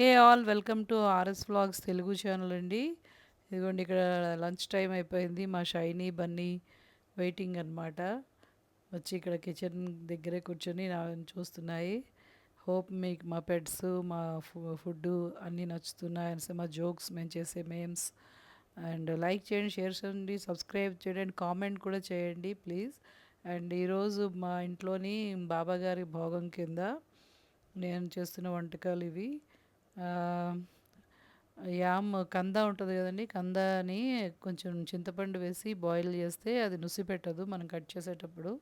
Hey all welcome to RS vlogs Telugu channel అండి. ఇదిగోండి ఇక్కడ లంచ్ టైం అయిపోయింది. మా షైనీ బన్నీ వెయిటింగ్ అనమాట వచ్చి ఇక్కడ కిచెన్ దగ్గరే కూర్చొని నా చూస్తున్నాయి. హోప్ మీకు మా పెట్స్ మా ఫుడ్ అన్నీ నచ్చుతున్నాయి. మా జోక్స్ మేము చేసే మేమ్స్. అండ్ లైక్ చేయండి షేర్ చేయండి సబ్స్క్రైబ్ చేయండి అండ్ కామెంట్ కూడా చేయండి ప్లీజ్. అండ్ ఈరోజు మా ఇంట్లోని బాబాగారి భోగం కింద నేను చేస్తున్న వంటకాలు ఇవి. యామ్ కంద ఉంటుంది కదండి. కందని కొంచెం చింతపండు వేసి బాయిల్ చేస్తే అది నుసి పెట్టదు మనం కట్ చేసేటప్పుడు.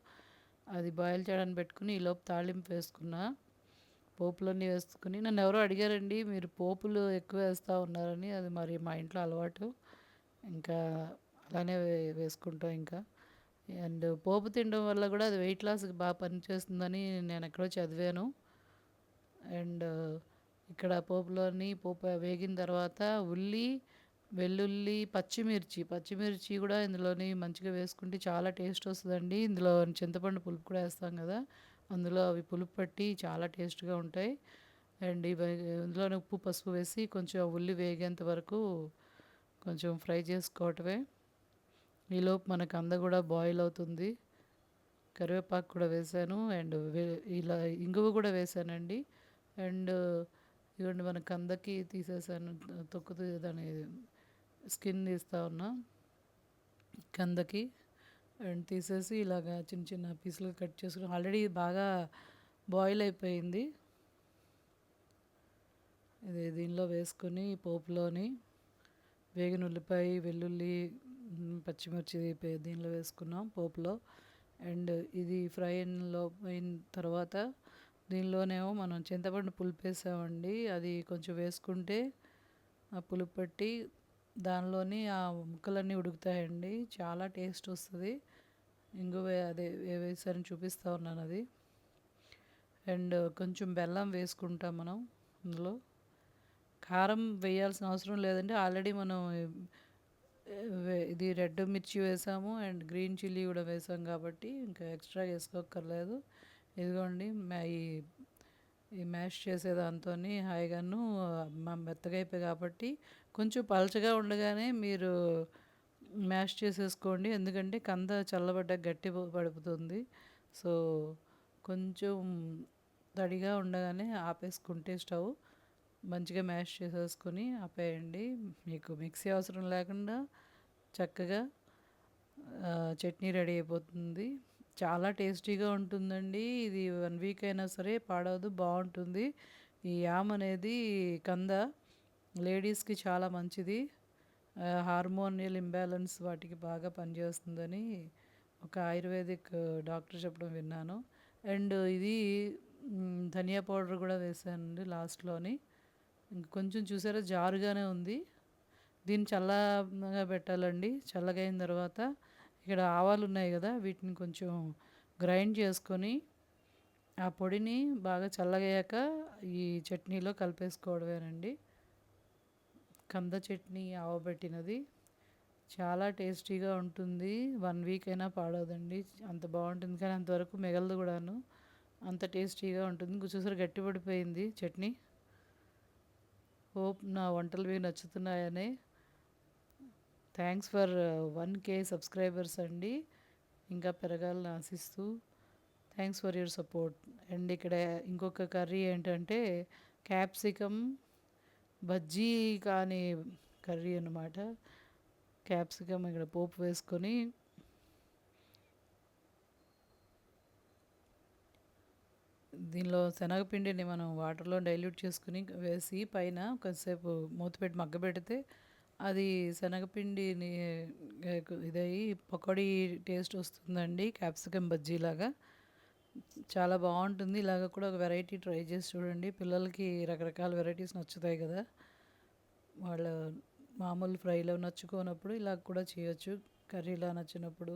అది బాయిల్ చేయడానికి పెట్టుకుని ఈలోపు తాళింపు వేసుకున్నా పోపులన్నీ వేసుకుని. నన్ను ఎవరో అడిగారండి మీరు పోపులు ఎక్కువ వేస్తూ ఉన్నారని అది మరి మా ఇంట్లో అలవాటు. ఇంకా అలానే వేసుకుంటాం ఇంకా. అండ్ పోపు తినడం వల్ల కూడా అది వెయిట్ లాస్కి బాగా పనిచేస్తుందని నేను ఎక్కడో చదివాను. అండ్ ఇక్కడ పోపులోని పోపు వేగిన తర్వాత ఉల్లి వెల్లుల్లి పచ్చిమిర్చి. పచ్చిమిర్చి కూడా ఇందులోని మంచిగా వేసుకుంటే చాలా టేస్ట్ వస్తుందండి. ఇందులో చింతపండు పులుపు కూడా వేస్తాం కదా అందులో అవి పులుపు పట్టి చాలా టేస్ట్గా ఉంటాయి. అండ్ ఇవి ఇందులోనే ఉప్పు పసుపు వేసి కొంచెం ఉల్లి వేగేంత వరకు కొంచెం ఫ్రై చేసుకోవటమే. ఈలోపు మనకు అంద కూడా బాయిల్ అవుతుంది. కరివేపాకు కూడా వేసాను. అండ్ ఇలా ఇంగువ కూడా వేసానండి. అండ్ ఇవ్వండి మన కందకి తీసేసాను తొక్కుతూ దాని స్కిన్ తీస్తా ఉన్నా. కందకి అండ్ తీసేసి ఇలాగా చిన్న చిన్న పీసులుగా కట్ చేసుకుని ఆల్రెడీ బాగా బాయిల్ అయిపోయింది. ఇది దీనిలో వేసుకొని పోపులోని వేగిన ఉల్లిపాయ వెల్లుల్లి పచ్చిమిర్చి దీనిలో వేసుకున్నాం పోపులో. అండ్ ఇది ఫ్రై లో అయిన తర్వాత దీనిలోనేమో మనం చింతపండు పులుపు వేసామండి అది కొంచెం వేసుకుంటే ఆ పులుపు పట్టి దానిలోని ఆ ముక్కలన్నీ ఉడుకుతాయండి. చాలా టేస్ట్ వస్తుంది. ఇంగువ అదే ఏ వేసారని చూపిస్తా ఉన్నాను అది. అండ్ కొంచెం బెల్లం వేసుకుంటాం మనం అందులో కారం వేయాల్సిన అవసరం లేదండి. ఆల్రెడీ మనం ఇది రెడ్ మిర్చి వేసాము అండ్ గ్రీన్ చిల్లీ కూడా వేసాం కాబట్టి ఇంకా ఎక్స్ట్రా వేసుకోక్కర్లేదు. ఇదిగోండి మ్యా- ఈ ఈ మ్యాష్ చేసేదాంతో హాయిగాను మా మెత్తగా అయిపోయి కాబట్టి కొంచెం పలచగా ఉండగానే మీరు మ్యాష్ చేసేసుకోండి. ఎందుకంటే కంద చల్లబడ్డ గట్టి పడుపుతుంది పడిపోతుంది సో కొంచెం తడిగా ఉండగానే ఆపేసుకుంటే స్టవ్ మంచిగా మ్యాష్ చేసేసుకొని ఆపేయండి. మీకు మిక్సీ అవసరం లేకుండా చక్కగా చట్నీ రెడీ అయిపోతుంది. చాలా టేస్టీగా ఉంటుందండి. ఇది వన్ వీక్ అయినా సరే పాడవదు బాగుంటుంది. ఈ యామ్ అనేది కంద లేడీస్కి చాలా మంచిది. హార్మోనియల్ ఇంబ్యాలెన్స్ వాటికి బాగా పనిచేస్తుందని ఒక ఆయుర్వేదిక్ డాక్టర్ చెప్పడం విన్నాను. అండ్ ఇది ధనియా పౌడర్ కూడా వేసానండి లాస్ట్లోని. కొంచెం చూసారా జారుగానే ఉంది. దీన్ని చల్లగా పెట్టాలండి. చల్లగా అయిన తర్వాత ఇక్కడ ఆవాలు ఉన్నాయి కదా వీటిని కొంచెం గ్రైండ్ చేసుకొని ఆ పొడిని బాగా చల్లగయ్యాక ఈ చట్నీలో కలిపేసుకోవడమేనండి. కంద చట్నీ ఆవబెట్టినది చాలా టేస్టీగా ఉంటుంది. వన్ వీక్ అయినా పాడవదండి. అంత బాగుంటుంది కానీ అంతవరకు మిగలదు కూడాను. అంత టేస్టీగా ఉంటుంది. ఇంకో గట్టిపడిపోయింది చట్నీ. హోప్ నా వంటలు మీకు నచ్చుతున్నాయని. Thanks for one K subscribers అండి. ఇంకా పెరగాలని ఆశిస్తూ thanks for your support and ఇక్కడ ఇంకొక కర్రీ ఏంటంటే క్యాప్సికమ్ బజ్జీ కానీ కర్రీ అన్నమాట. క్యాప్సికమ్ ఇక్కడ పోపు వేసుకొని దీనిలో శనగపిండిని మనం వాటర్లో డైల్యూట్ చేసుకుని వేసి పైన కొంతసేపు మూత పెట్టి మగ్గబెడితే అది శనగపిండిని ఇదయ్యి పకోడీ టేస్ట్ వస్తుందండి క్యాప్సికమ్ బజ్జీలాగా చాలా బాగుంటుంది ఇలాగ కూడా ఒక వెరైటీ ట్రై చేసి చూడండి. పిల్లలకి రకరకాల వెరైటీస్ నచ్చుతాయి కదా. వాళ్ళ మామూలు ఫ్రైలో నచ్చుకోనప్పుడు ఇలా కూడా చేయొచ్చు కర్రీలా నచ్చినప్పుడు.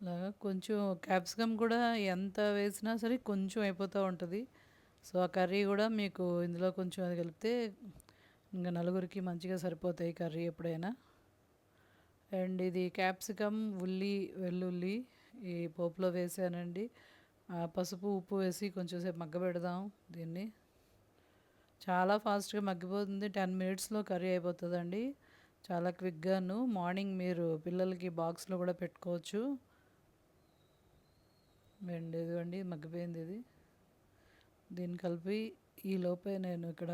ఇలాగా కొంచెం క్యాప్సికమ్ కూడా ఎంత వేసినా సరే కొంచెం అయిపోతూ ఉంటుంది. సో ఆ కర్రీ కూడా మీకు ఇందులో కొంచెం అది కలిపితే ఇంకా నలుగురికి మంచిగా సరిపోతాయి కర్రీ ఎప్పుడైనా. అండ్ ఇది క్యాప్సికమ్ ఉల్లి వెల్లుల్లి ఈ పోపులో వేసానండి. ఆ పసుపు ఉప్పు వేసి కొంచెం సేపు మగ్గబెడదాం దీన్ని. చాలా ఫాస్ట్గా మగ్గిపోతుంది. టెన్ మినిట్స్లో కర్రీ అయిపోతుందండి. చాలా క్విక్గాను. మార్నింగ్ మీరు పిల్లలకి బాక్స్లో కూడా పెట్టుకోవచ్చు. అండ్ ఇదిగోండి మగ్గిపోయింది ఇది. దీన్ని కలిపి ఈ లోపే నేను ఇక్కడ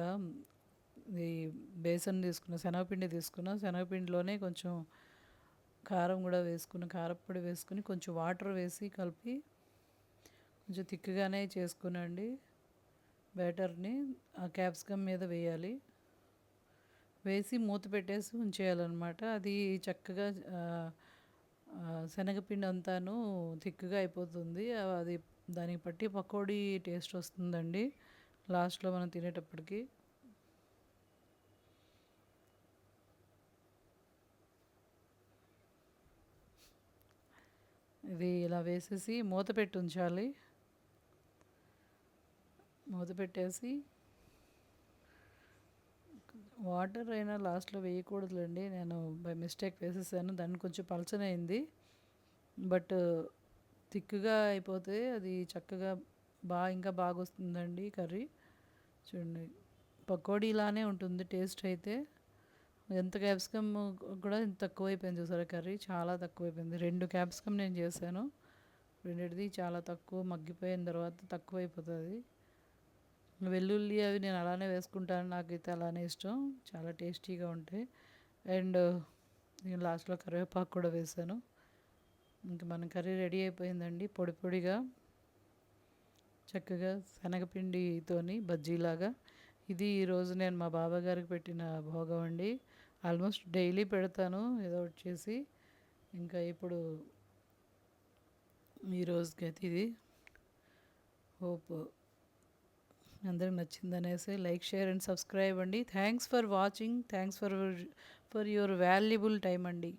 ఈ బేసన్ తీసుకున్న శనగపిండి తీసుకున్న శనగపిండిలోనే కొంచెం కారం కూడా వేసుకున్న కారప్పొడి వేసుకుని కొంచెం వాటర్ వేసి కలిపి కొంచెం థిక్గానే చేసుకునండి. బ్యాటర్ని ఆ క్యాప్సికమ్ మీద వేయాలి. వేసి మూత పెట్టేసి ఉంచేయాలన్నమాట. అది చక్కగా శనగపిండి అంతాను థిక్గా అయిపోతుంది. అది దానికి బట్టి పకోడీ టేస్ట్ వస్తుందండి. లాస్ట్లో మనం తినేటప్పటికి. ఇది ఇలా వేసేసి మూత పెట్టి ఉంచాలి. మూత పెట్టేసి వాటర్ అయినా లాస్ట్లో వేయకూడదులేండి. నేను బై మిస్టేక్ వేసేసాను. దాన్ని కొంచెం పలచనైంది బట్ థిక్గా అయిపోతే అది చక్కగా బాగా ఇంకా బాగా వస్తుందండి కర్రీ. చూడండి పకోడీలానే ఉంటుంది టేస్ట్ అయితే. ఎంత క్యాప్సికమ్ కూడా ఇంత తక్కువ అయిపోయింది చూసారా కర్రీ? చాలా తక్కువ అయిపోయింది రెండు క్యాప్సికమ్ నేను చేశాను. రెండిటిది చాలా తక్కువ మగ్గిపోయిన తర్వాత తక్కువ అయిపోతుంది వెల్లుల్లి అవి నేను అలానే వేసుకుంటాను. నాకైతే అలానే ఇష్టం. చాలా టేస్టీగా ఉంటాయి. అండ్ నేను లాస్ట్లో కరివేపాకు కూడా వేసాను ఇంకా మన కర్రీ రెడీ అయిపోయిందండి. పొడి పొడిగా చక్కగా శనగపిండితోని బజ్జీలాగా. ఇది ఈరోజు నేను మా బాబాగారికి పెట్టిన భోగం అండి. ఆల్మోస్ట్ డైలీ పెడతాను ఏదో ఒకటి చేసి. ఇంకా ఇప్పుడు ఈ రోజుకైతే ఇది. హోప్ అందరికి నచ్చిందనేసి లైక్ షేర్ అండ్ సబ్స్క్రైబ్ అండి. Thanks for watching. Thanks for for your valuable time అండి.